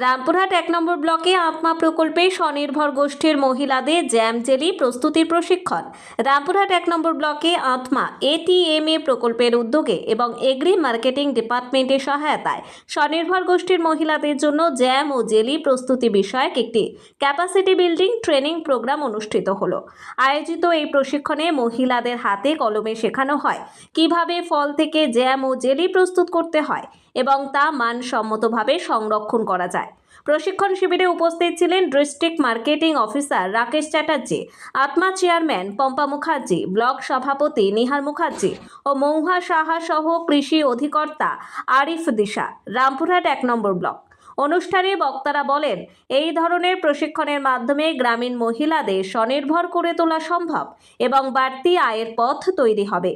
রামপুরহাট এক নম্বর ব্লকে আত্মা প্রকল্পে স্বনির্ভর গোষ্ঠীর মহিলাদের জ্যাম জেলি প্রস্তুতির প্রশিক্ষণ। রামপুরহাট এক নম্বর ব্লকে আত্মা এটিএমএ প্রকল্পের উদ্যোগে এবং এগ্রি মার্কেটিং ডিপার্টমেন্টের সহায়তায় স্বনির্ভর গোষ্ঠীর মহিলাদের জন্য জ্যাম ও জেলি প্রস্তুতি বিষয়ক একটি ক্যাপাসিটি বিল্ডিং ট্রেনিং প্রোগ্রাম অনুষ্ঠিত হলো। আয়োজিত এই প্রশিক্ষণে মহিলাদের হাতে কলমে শেখানো হয়। কীভাবে ফল থেকে জ্যাম ও জেলি প্রস্তুত করতে হয়? এবং তা মানসম্মতভাবে সংরক্ষণ করা যায়। প্রশিক্ষণ শিবিরে উপস্থিত ছিলেন district marketing officer Rakesh Chatterjee, ATMA chairman Pampa Mukherjee, block সভাপতি নিহার মুখার্জি ও মৌহা সাহা সহ কৃষি অধিকর্তা আরিফ দিশা, রামপুরহাট এক নম্বর ব্লক। অনুষ্ঠানে বক্তারা বলেন, এই ধরনের প্রশিক্ষণের মাধ্যমে গ্রামীণ মহিলাদের স্বনির্ভর করে তোলা সম্ভব এবং বাড়তি আয়ের পথ তৈরি হবে।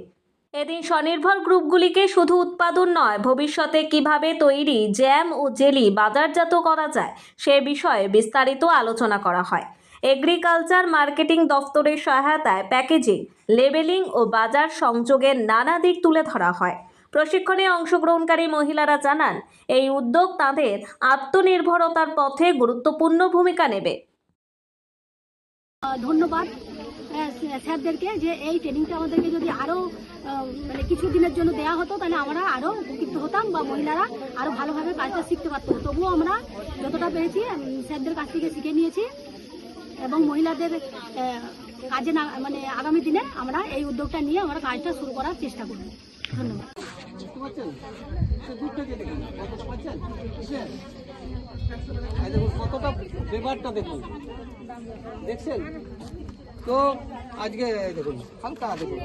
এদিন স্বনির্ভর গ্রুপগুলিকে শুধু উৎপাদন নয়, ভবিষ্যতে কীভাবে তৈরি জ্যাম ও জেলি বাজারজাত করা যায় সে বিষয়ে বিস্তারিত আলোচনা করা হয়। এগ্রিকালচার মার্কেটিং দফতরের সহায়তায় প্যাকেজিং, লেবেলিং ও বাজার সংযোগের নানা দিক তুলে ধরা হয়। প্রশিক্ষণে অংশগ্রহণকারী মহিলারা জানান, এই উদ্যোগ তাদের আত্মনির্ভরতার পথে গুরুত্বপূর্ণ ভূমিকা নেবে। ধন্যবাদ। স্যারদেরকে যে এই ট্রেনিংটা আমাদেরকে যদি আরও মানে কিছু দিনের জন্য দেওয়া হতো, তাহলে আমরা আরও উপকৃত হতাম বা মহিলারা আরও ভালোভাবে কাজটা শিখতে পারতো। তবুও আমরা যতটা পেরেছি স্যারদের কাছ থেকে শিখে নিয়েছি এবং মহিলাদের কাজে না মানে আগামী দিনে আমরা এই উদ্যোগটা নিয়ে আমরা কাজটা শুরু করার চেষ্টা করব। ধন্যবাদ। কতটা পাচ্ছেন দেখুন। দেখছেন? তো আজকে দেখুন হালকা দেখুন